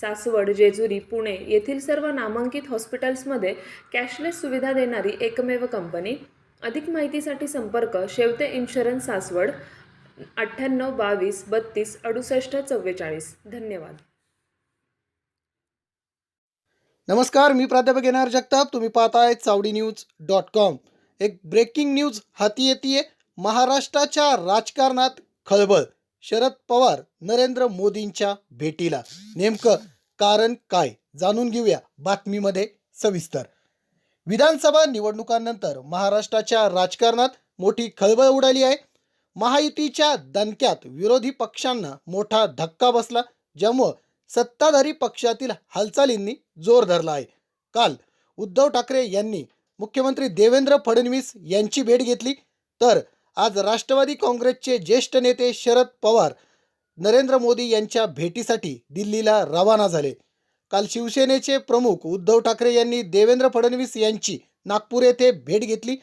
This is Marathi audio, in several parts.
सासवड जेजुरी पुणे येथील सर्व नामांकित हॉस्पिटल्समध्ये कॅशलेस सुविधा देणारी एकमेव कंपनी. अधिक माहितीसाठी संपर्क शेवते इन्शुरन्स सासवड अठ्ठ्याण्णव बावीस बत्तीस अडुसष्ट चव्वेचाळीस. धन्यवाद. नमस्कार मी प्राध्यापक येणार जगताप. तुम्ही पाहताय चावडी न्यूज डॉट कॉम. एक ब्रेकिंग न्यूज हाती येते महाराष्ट्राच्या राजकारणात खळबळ. शरद पवार नरेंद्र मोदींच्या भेटीला. नेमकं कारण काय? जाणून घेऊया बातमीमध्ये सविस्तर. विधानसभा निवडणुकांनंतर महाराष्ट्राच्या राजकारणात मोठी खळबळ उडाली आहे. महायुतीच्या दणक्यात विरोधी पक्षांना मोठा धक्का बसला ज्यामुळं सत्ताधारी पक्षातील हालचालींनी जोर धरला आहे. काल उद्धव ठाकरे यांनी मुख्यमंत्री देवेंद्र फडणवीस यांची भेट घेतली. तर आज राष्ट्रवादी काँग्रेसचे ज्येष्ठ नेते शरद पवार नरेंद्र मोदी यांच्या भेटीसाठी दिल्लीला रवाना झाले. काल शिवसेनेचे प्रमुख उद्धव ठाकरे यांनी देवेंद्र फडणवीस यांची नागपूर येथे भेट घेतली.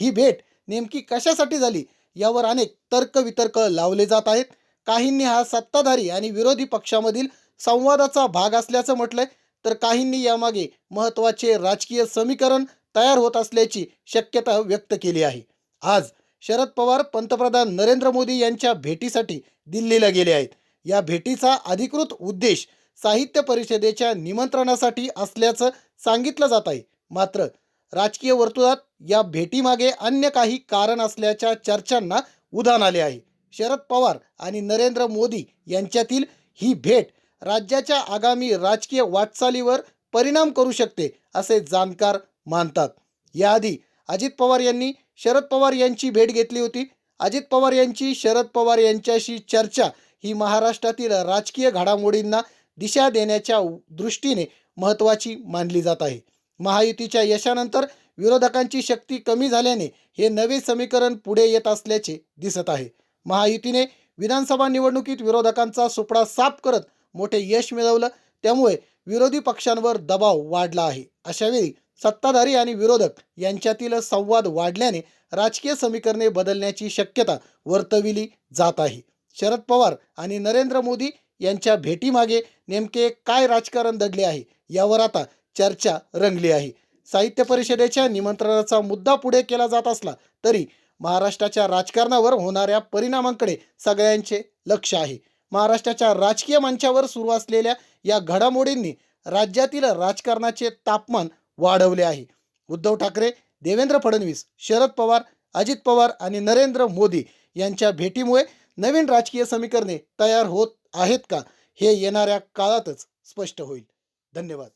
ही भेट नेमकी कशासाठी झाली यावर अनेक तर्कवितर्क लावले जात आहेत. काहींनी हा सत्ताधारी आणि विरोधी पक्षामधील संवादाचा भाग असल्याचं म्हटलंय. तर काहींनी यामागे महत्त्वाचे राजकीय समीकरण तयार होत असल्याची शक्यता व्यक्त केली आहे. आज शरद पवार पंतप्रधान नरेंद्र मोदी यांच्या भेटीसाठी दिल्लीला गेले आहेत. या भेटीचा अधिकृत उद्देश साहित्य परिषदेच्या निमंत्रणासाठी असल्याचं सांगितलं जात आहे. मात्र राजकीय वर्तुळात या भेटीमागे अन्य काही कारण असल्याच्या चर्चांना उधाण आले आहे. शरद पवार आणि नरेंद्र मोदी यांच्यातील ही भेट राज्याच्या आगामी राजकीय वाटचालीवर परिणाम करू शकते असे जाणकार मानतात. याआधी अजित पवार यांनी शरद पवार यांची भेट घेतली होती. अजित पवार यांची शरद पवार यांच्याशी चर्चा ही महाराष्ट्रातील राजकीय घडामोडींना दिशा देण्याच्या दृष्टीने महत्त्वाची मानली जात आहे. महायुतीच्या यशानंतर विरोधकांची शक्ती कमी झाल्याने हे नवे समीकरण पुढे येत असल्याचे दिसत आहे. महायुतीने विधानसभा निवडणुकीत विरोधकांचा सुपडा साफ करत मोठे यश मिळवलं. त्यामुळे विरोधी पक्षांवर दबाव वाढला आहे. अशावेळी सत्ताधारी आणि विरोधक यांच्यातील संवाद वाढल्याने राजकीय समीकरणे बदलण्याची शक्यता वर्तविली जात आहे. शरद पवार आणि नरेंद्र मोदी यांच्या भेटीमागे नेमके काय राजकारण दडले आहे यावर आता चर्चा रंगली आहे. साहित्य परिषदेच्या निमंत्रणाचा मुद्दा पुढे केला जात असला तरी महाराष्ट्राच्या राजकारणावर होणाऱ्या परिणामांकडे सगळ्यांचे लक्ष आहे. महाराष्ट्राच्या राजकीय मंचावर सुरू असलेल्या या घडामोडींनी राज्यातील राजकारणाचे तापमान वाढवले आहे. उद्धव ठाकरे देवेंद्र फडणवीस शरद पवार अजित पवार आणि नरेंद्र मोदी यांच्या भेटीमुळे नवीन राजकीय समीकरणे तयार होत आहेत का? हे येणाऱ्या काळातच स्पष्ट होईल. धन्यवाद.